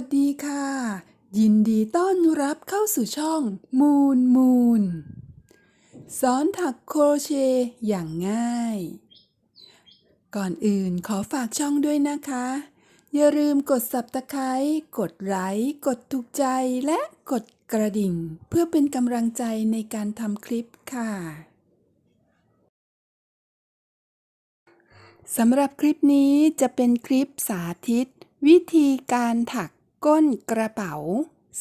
วัสดีค่ะ ยินดีต้อนรับเข้าสู่ช่องมูนมูนสอนถักโครเชต์อย่างง่าย ก่อนอื่นขอฝากช่องด้วยนะคะ อย่าลืมกด subscribe กดไลค์กดถูกใจและกดกระดิ่ง เพื่อเป็นกำลังใจในการทำคลิปค่ะสำหรับคลิปนี้จะเป็นคลิปสาธิต วิธีการถัก ก้นกระเป๋า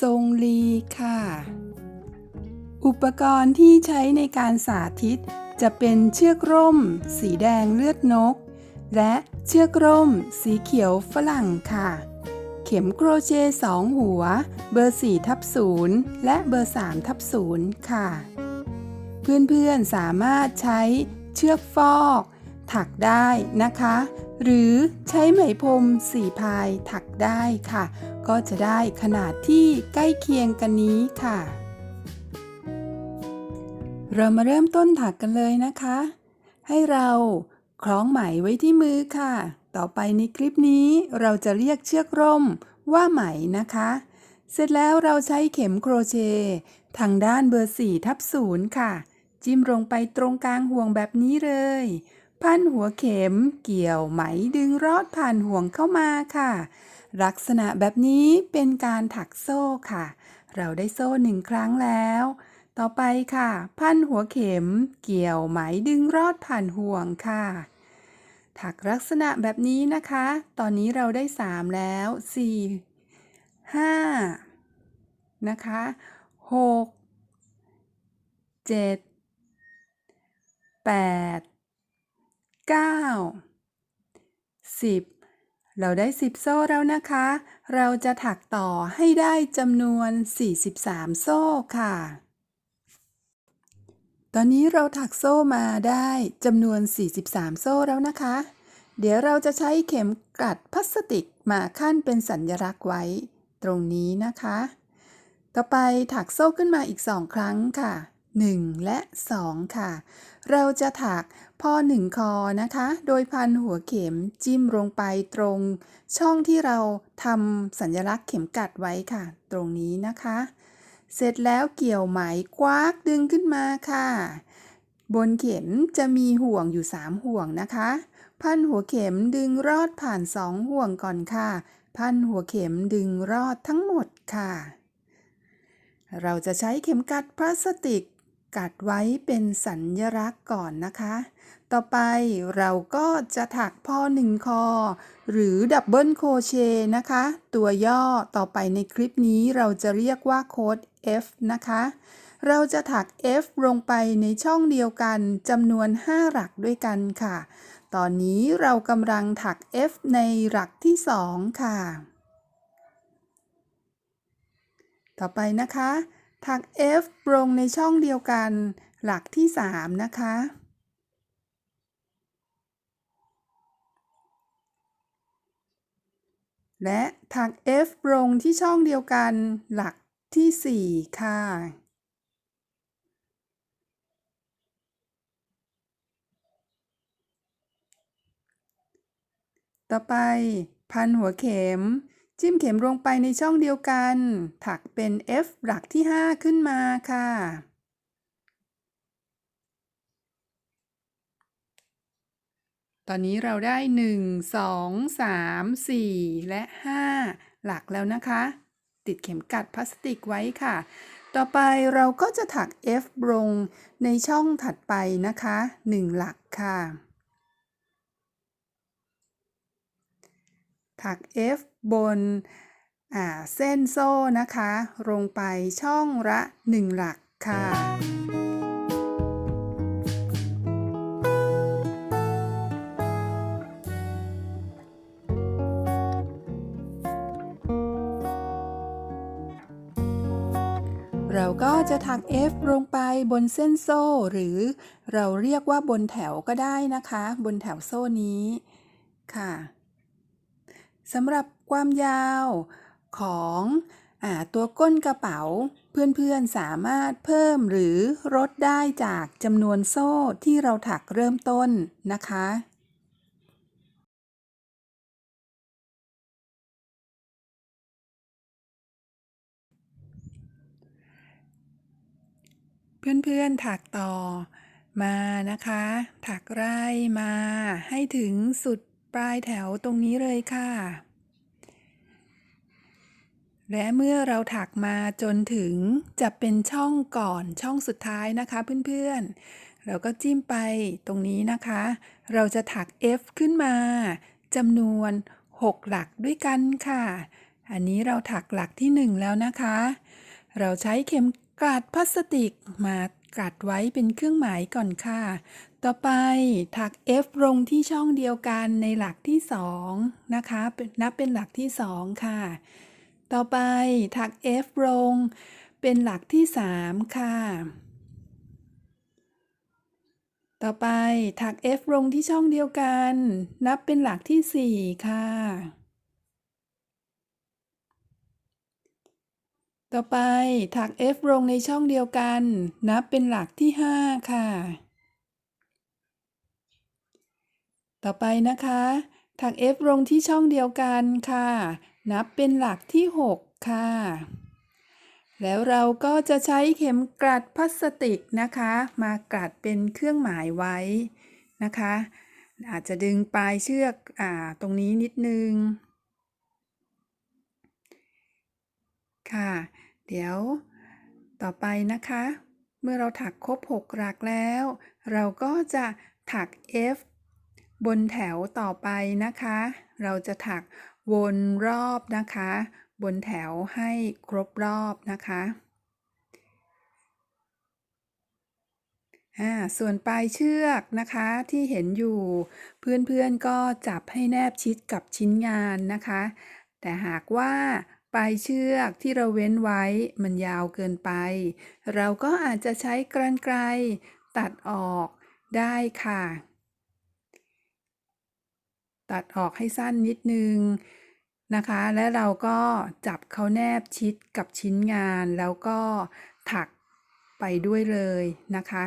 ทรงลีค่ะ อุปกรณ์ที่ใช้ในการสาธิต จะเป็นเชือกร่ม สีแดงเลือดนก และเชือกร่ม สีเขียวฝรั่งค่ะ เข็มโครเชต์สองหัว เบอร์4ทับ0และเบอร์3ทับ0ค่ะ เพื่อนๆสามารถใช้เชือกฟอก ถักได้นะคะ หรือใช้ไหมพรมสีพายถักได้ค่ะ ก็จะได้ขนาดที่ใกล้เคียงกันนี้ค่ะ เรามาเริ่มต้นถักกันเลยนะคะ ให้เราคล้องไหมไว้ที่มือค่ะ ต่อไปในคลิปนี้เราจะเรียกเชือกร่มว่าไหมนะคะ เสร็จแล้วเราใช้เข็มโครเชต์ทางด้านเบอร์4ทับ0ค่ะ จิ้มลงไปตรงกลางห่วงแบบนี้เลย พันหัวเข็มเกี่ยวไหมดึงรอดผ่านห่วงเข้ามาค่ะ ลักษณะแบบนี้เป็นการถักโซ่ค่ะ เราได้โซ่หนึ่งครั้งแล้ว ต่อไปค่ะ พันหัวเข็ม เกี่ยวไหมดึงรอดผ่านห่วงค่ะ ถักลักษณะแบบนี้นะคะ ตอนนี้เราได้ 3 แล้ว 4 5 นะคะ 6 7 8 9 10 เราได้ 10 โซ่แล้วนะคะ เราจะถักต่อให้ได้จำนวน 43 โซ่ค่ะ ตอนนี้เราถักโซ่มาได้จำนวน 43 โซ่แล้วนะคะ เดี๋ยวเราจะใช้เข็มกลัดพลาสติกมาขั้นเป็นสัญลักษณ์ไว้ตรงนี้นะคะ ต่อไปถักโซ่ขึ้นมาอีก2ครั้งค่ะ 1 และ 2 ค่ะ เราจะถักพอ1คอนะคะ โดยพันหัวเข็มจิ้มลงไปตรง ช่องที่เราทำสัญลักษณ์เข็มกัดไว้ค่ะ ตรงนี้นะคะ เสร็จแล้วเกี่ยวไหมควักดึงขึ้นมาค่ะ บนเข็มจะมีห่วงอยู่ 3 ห่วงนะคะ พันหัวเข็มดึงรอดผ่าน 2 ห่วงก่อนค่ะ พันหัวเข็มดึงรอดทั้งหมดค่ะเราจะใช้เข็มกัดพลาสติก กัดไว้เป็นสัญลักษณ์ก่อนนะคะ ต่อไปเราก็จะถักพอหนึ่งคอ หรือดับเบิลโคเชนะคะ ตัวย่อต่อไปในคลิปนี้เราจะเรียกว่าโค้ด F นะคะ เราจะถัก F ลงไปในช่องเดียวกันจำนวน 5 หลักด้วยกันค่ะ ตอนนี้เรากำลังถัก F ในหลักที่ 2 ค่ะ ต่อไปนะคะ ถัก F ลงในช่องเดียวกัน หลักที่ 3 นะคะ และถัก F ลงที่ช่องเดียวกัน หลักที่ 4 ค่ะต่อไปพันหัวเข็ม จิ้มเข็มลงไปในช่องเดียวกัน ถักเป็น F หลักที่ 5 ขึ้นมาค่ะ ตอนนี้เราได้ 1 2 3 4 และ 5 หลักแล้วนะคะ ติดเข็มกัดพลาสติกไว้ค่ะ ต่อไปเราก็จะถัก F ลงในช่องถัดไปนะคะ 1 หลักค่ะ ถัก F บนเส้นโซ่นะคะ ลงไปช่องละ 1 หลักค่ะ เราก็จะถัก F ลงไปบนเส้นโซ่ หรือเราเรียกว่าบนแถวก็ได้นะคะ บนแถวโซ่นี้ค่ะ สำหรับความยาวของอตัวก้นกระเป๋า เพื่อนๆสามารถเพิ่มหรือลดได้จากจำนวนโซ่ที่เราถักเริ่มต้นนะคะ เพื่อนๆถักต่อมานะคะ ถักไร่มาให้ถึงสุด ปลายแถวตรงนี้เลยค่ะ และเมื่อเราถักมาจนถึงจะเป็นช่องก่อนช่องสุดท้ายนะคะเพื่อนๆ เราก็จิ้มไปตรงนี้นะคะ เราจะถัก F ขึ้นมาจำนวน 6 หลักด้วยกันค่ะ อันนี้เราถักหลักที่ 1 แล้วนะคะ เราใช้เข็มกลัดพลาสติกมากัดไว้เป็นเครื่องหมายก่อนค่ะ ต่อไปถัก F ลงที่ช่องเดียวกันในหลักที่ 2 นะคะนนับเป็นหลักที่ 2 ค่ะ ต่อไปถัก F ลง เป็นหลักที่ 3 ค่ะ ต่อไปถัก F ลงที่ช่องเดียวกัน นับเป็นหลักที่ 4 ค่ะ ต่อไปถัก F ลงในช่องเดียวกัน นับเป็นหลักที่ 5 ค่ะ ต่อไปนะคะ ถัก F ลงที่ช่องเดียวกันค่ะ นับเป็นหลักที่ 6 ค่ะ แล้วเราก็จะใช้เข็มกลัดพลาสติกนะคะ มากลัดเป็นเครื่องหมายไว้นะคะ อาจจะดึงปลายเชือกอ่าตรงนี้นิดนึง ค่ะ เดี๋ยวต่อไปนะคะ เมื่อเราถักครบ 6 หลักแล้ว เราก็จะถัก F บนแถวต่อไปนะคะ เราจะถักวนรอบนะคะ บนแถวให้ครบรอบนะคะอ่าส่วนปลายเชือกนะคะที่เห็นอยู่เพื่อนๆก็จับให้แนบชิดกับชิ้นงานนะคะ แต่หากว่าปลายเชือกที่เราเว้นไว้มันยาวเกินไป เราก็อาจจะใช้กรรไกรตัดออกได้ค่ะ ตัดออกให้สั้นนิดนึงนะคะ และเราก็จับเขาแนบชิดกับชิ้นงานแล้วก็ถักไปด้วยเลยนะคะ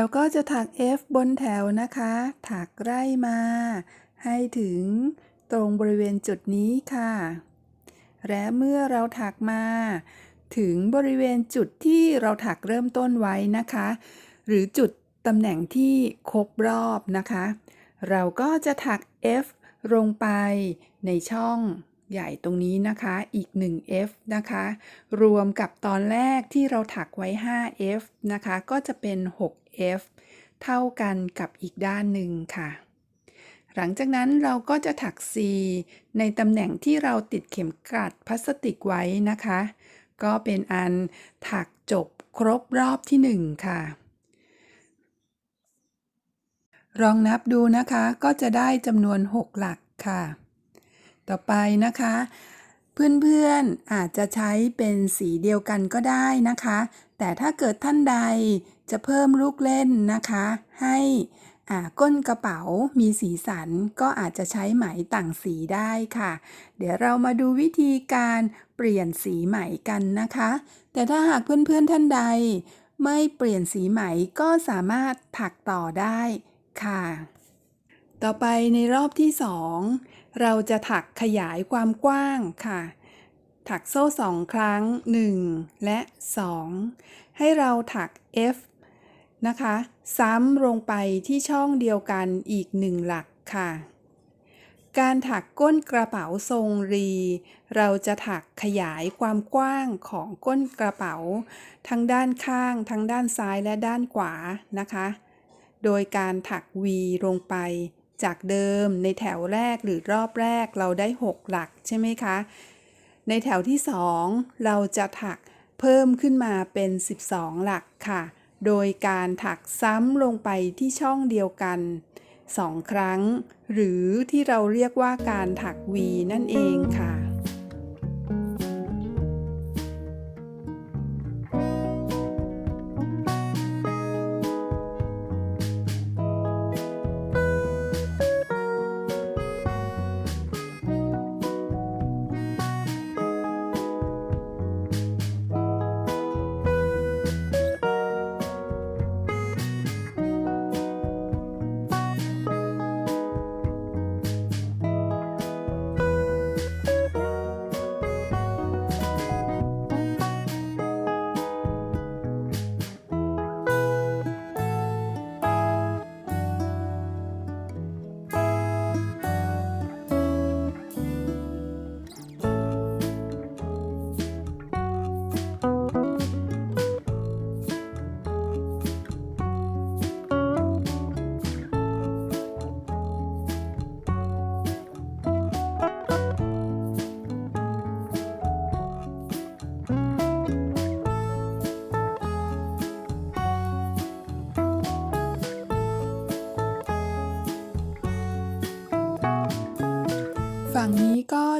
เราก็จะถัก F บนแถวนะคะ ถักไล่มา ให้ถึงตรงบริเวณจุดนี้ค่ะ และเมื่อเราถักมา ถึงบริเวณจุดที่เราถักเริ่มต้นไว้นะคะ หรือจุดตำแหน่งที่ครบรอบนะคะ เราก็จะถัก F ลงไปในช่องใหญ่ตรงนี้นะคะอีก 1F นะคะ รวมกับตอนแรกที่เราถักไว้ 5F นะคะ ก็จะเป็น f เท่ากันกับอีกด้านหนึ่งค่ะ หลังจากนั้นเราก็จะถัก C ในตำแหน่งที่เราติดเข็มกลัดพลาสติกไว้นะคะ ก็เป็นอันถักจบครบรอบที่ 1 ค่ะลองนับดูนะคะก็จะได้จำนวน 6 หลักค่ะ ต่อไปนะคะ เพื่อนๆอาจจะใช้เป็นสีเดียวกันก็ได้นะคะ แต่ถ้าเกิดท่านใด จะเพิ่มลูกเล่นนะคะ ให้ก้นกระเป๋ามีสีสันก็อาจจะใช้ไหมต่างสีได้ค่ะ เดี๋ยวเรามาดูวิธีการเปลี่ยนสีไหมกันนะคะ แต่ถ้าหากเพื่อนๆท่านใด ไม่เปลี่ยนสีไหมก็สามารถถักต่อได้ค่ะ ต่อไปในรอบที่2เราจะถักขยายความกว้างค่ะ ถักโซ่สองครั้ง 1 และ 2 ให้เราถัก F นะคะ ซ้ำลงไปที่ช่องเดียวกันอีก1หลักค่ะ การถักก้นกระเป๋าทรงรี เราจะถักขยายความกว้างของก้นกระเป๋า ทั้งด้านข้าง ทั้งด้านซ้ายและด้านขวานะคะ โดยการถัก V ลงไป จากเดิมในแถวแรกหรือรอบแรกเราได้ 6 หลักใช่ไหมคะ ในแถวที่ 2 เราจะถักเพิ่มขึ้นมาเป็น 12 หลักค่ะ โดยการถักซ้ำลงไปที่ช่องเดียวกันสองครั้ง หรือที่เราเรียกว่าการถักวีนั่นเองค่ะ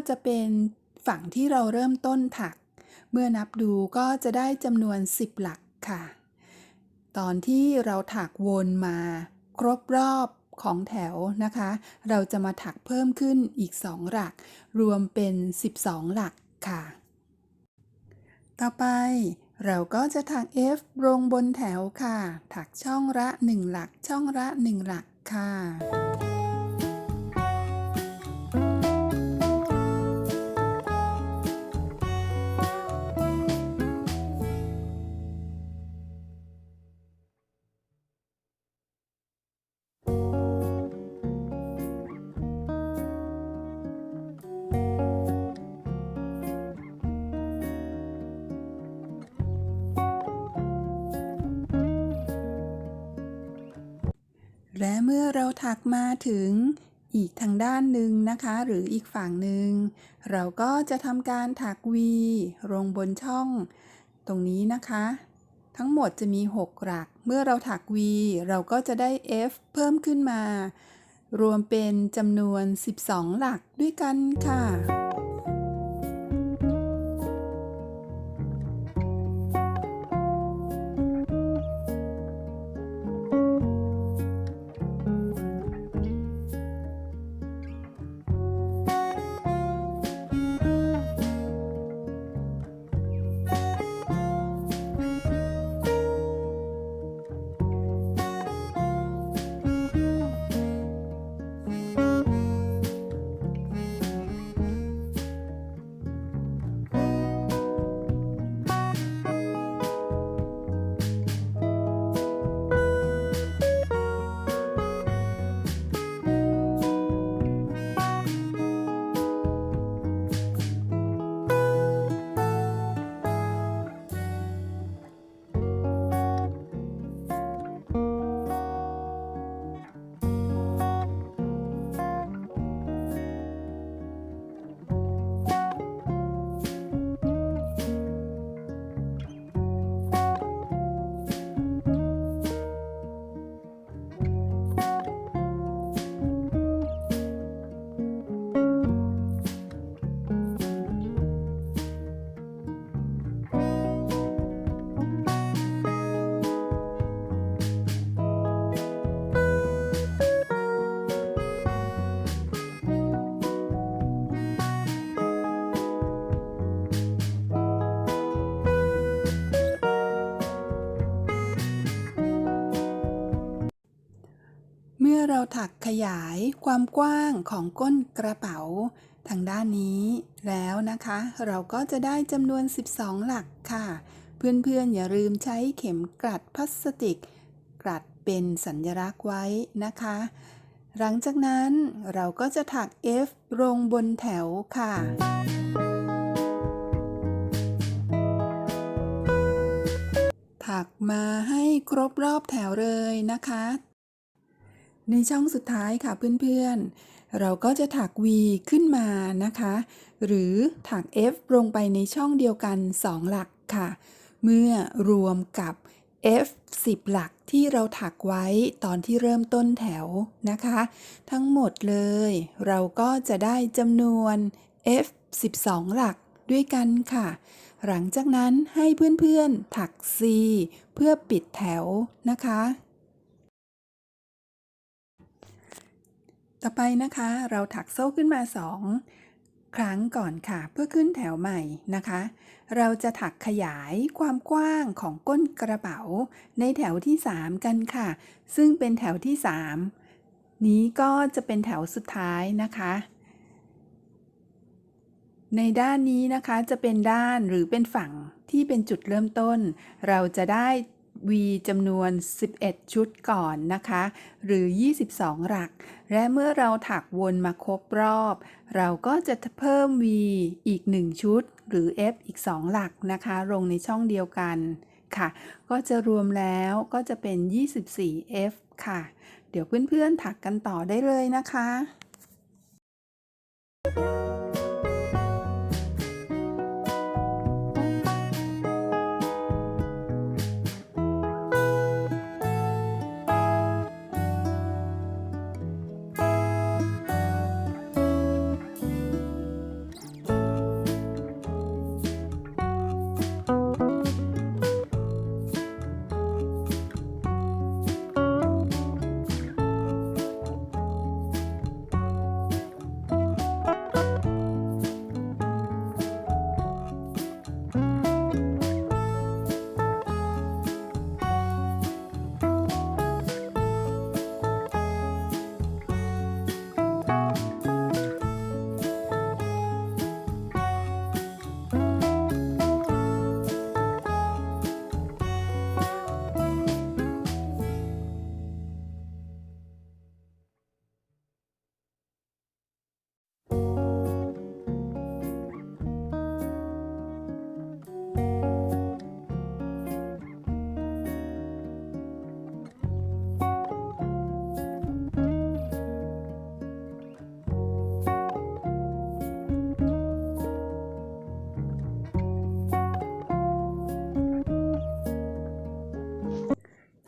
จะเป็นฝั่งที่เราเริ่มต้นถัก เมื่อนับดูก็จะได้จำนวน 10 หลักค่ะ ตอนที่เราถักวนมาครบรอบของแถวนะคะ เราจะมาถักเพิ่มขึ้นอีก 2 หลัก รวมเป็น 12 หลักค่ะ ต่อไปเราก็จะถัก F ลงบนแถวค่ะ ถักช่องละ 1 หลัก ช่องละ 1 หลักค่ะ และเมื่อเราถักมาถึงอีกทางด้านหนึ่งนะคะ หรืออีกฝั่งหนึ่ง เราก็จะทำการถัก V ลงบนช่อง ตรงนี้นะคะ ทั้งหมดจะมี 6 หลัก เมื่อเราถัก V เราก็จะได้ F เพิ่มขึ้นมา รวมเป็นจำนวน 12 หลักด้วยกันค่ะ เราถักขยายความกว้างของก้นกระเป๋า ทางด้านนี้แล้วนะคะ เราก็จะได้จำนวน 12 หลักค่ะ เพื่อนๆอย่าลืมใช้เข็มกลัดพลาสติก กลัดเป็นสัญลักษณ์ไว้นะคะ หลังจากนั้นเราก็จะถัก F ลงบนแถวค่ะถักมาให้ครบรอบแถวเลยนะคะ ในช่องสุดท้ายค่ะเพื่อนๆ เราก็จะถัก V ขึ้นมานะคะ หรือถัก F ลงไปในช่องเดียวกัน 2 หลักค่ะ เมื่อรวมกับ F 10 หลักที่เราถักไว้ตอนที่เริ่มต้นแถวนะคะ ทั้งหมดเลย เราก็จะได้จำนวน F 12 หลักด้วยกันค่ะ หลังจากนั้นให้เพื่อนๆถัก C เพื่อปิดแถวนะคะ ต่อไปนะคะเราถักโซ่ขึ้นมา 2 ครั้งก่อนค่ะ เพื่อขึ้นแถวใหม่นะคะ เราจะถักขยายความกว้างของก้นกระเป๋า ในแถวที่ 3 กันค่ะ ซึ่งเป็นแถวที่ 3 นี้ก็จะเป็นแถวสุดท้ายนะคะ ในด้านนี้นะคะจะเป็นด้านหรือเป็นฝั่งที่เป็นจุดเริ่มต้น เราจะได้ V จำนวน 11 ชุดก่อนนะคะ หรือ 22 หลัก และเมื่อเราถักวนมาครบรอบ เราก็จะเพิ่ม V อีก 1 ชุด หรือ F อีก 2 หลักนะคะ ลงในช่องเดียวกันค่ะ ก็จะรวมแล้วก็จะเป็น 24 F ค่ะ เดี๋ยวเพื่อนๆถักกันต่อได้เลยนะคะ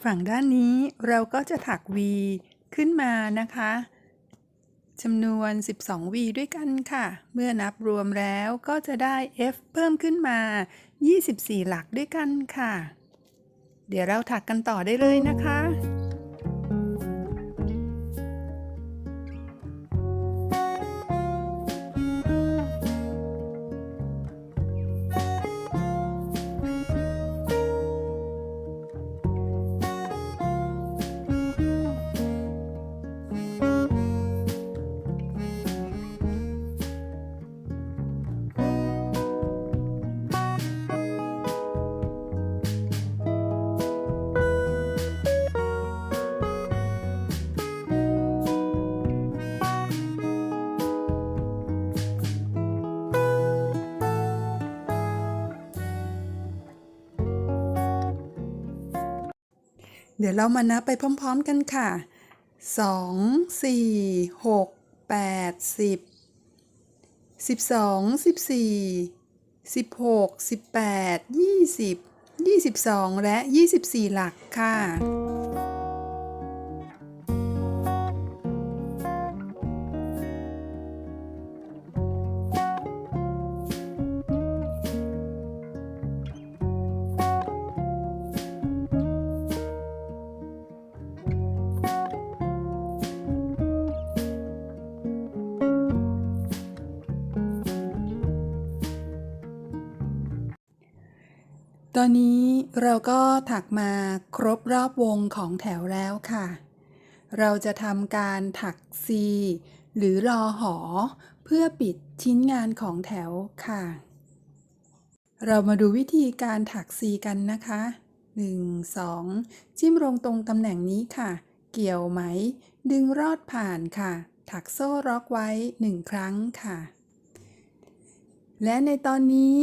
ฝั่งด้านนี้เราก็จะถัก V ขึ้นมานะคะจำนวน 12 V ด้วยกันค่ะ เมื่อนับรวมแล้วก็จะได้ F เพิ่มขึ้นมา 24 หลักด้วยกันค่ะ เดี๋ยวเราถักกันต่อได้เลยนะคะ เดี๋ยวเรามานับไปพร้อม ๆ กันค่ะ 2 4 6 8 10 12 14 16 18 20 22 และ 24 หลักค่ะ ตอนนี้เราก็ถักมาครบรอบวงของแถวแล้วค่ะ เราจะทำการถัก C หรือรอหอ เพื่อปิดชิ้นงานของแถวค่ะ เรามาดูวิธีการถัก C กันนะคะ 1 2 จิ้มลงตรงตำแหน่งนี้ค่ะ เกี่ยวไหม ดึงรอดผ่านค่ะ ถักโซ่ล็อกไว้ 1 ครั้งค่ะ และในตอนนี้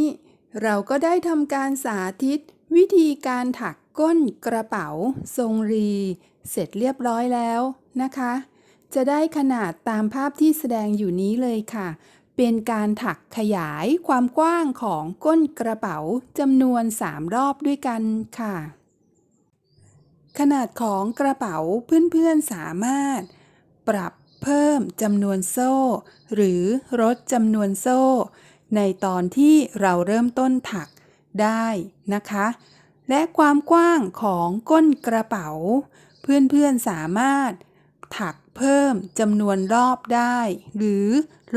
เราก็ได้ทำการสาธิต วิธีการถักก้นกระเป๋า ทรงรี เสร็จเรียบร้อยแล้วนะคะ จะได้ขนาดตามภาพที่แสดงอยู่นี้เลยค่ะ เป็นการถักขยายความกว้างของก้นกระเป๋าจำนวน 3 รอบด้วยกันค่ะ ขนาดของกระเป๋าเพื่อนๆสามารถ ปรับเพิ่มจำนวนโซ่ หรือลดจำนวนโซ่ ในตอนที่เราเริ่มต้นถักได้นะคะ และความกว้างของก้นกระเป๋า เพื่อนๆสามารถถักเพิ่มจำนวนรอบได้ หรือ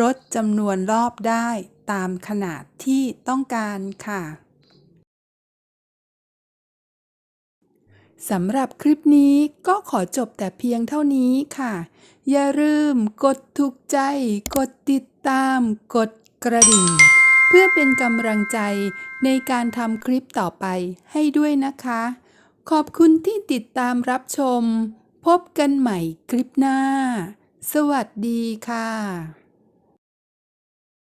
ลดจำนวนรอบได้ตามขนาดที่ต้องการค่ะสำหรับคลิปนี้ก็ขอจบแต่เพียงเท่านี้ค่ะ อย่าลืมกดถูกใจ กดติดตาม กด กระดิ่ง เพื่อเป็นกำลังใจในการทำคลิปต่อไปให้ด้วยนะคะ ขอบคุณที่ติดตามรับชม พบกันใหม่คลิปหน้า สวัสดีค่ะ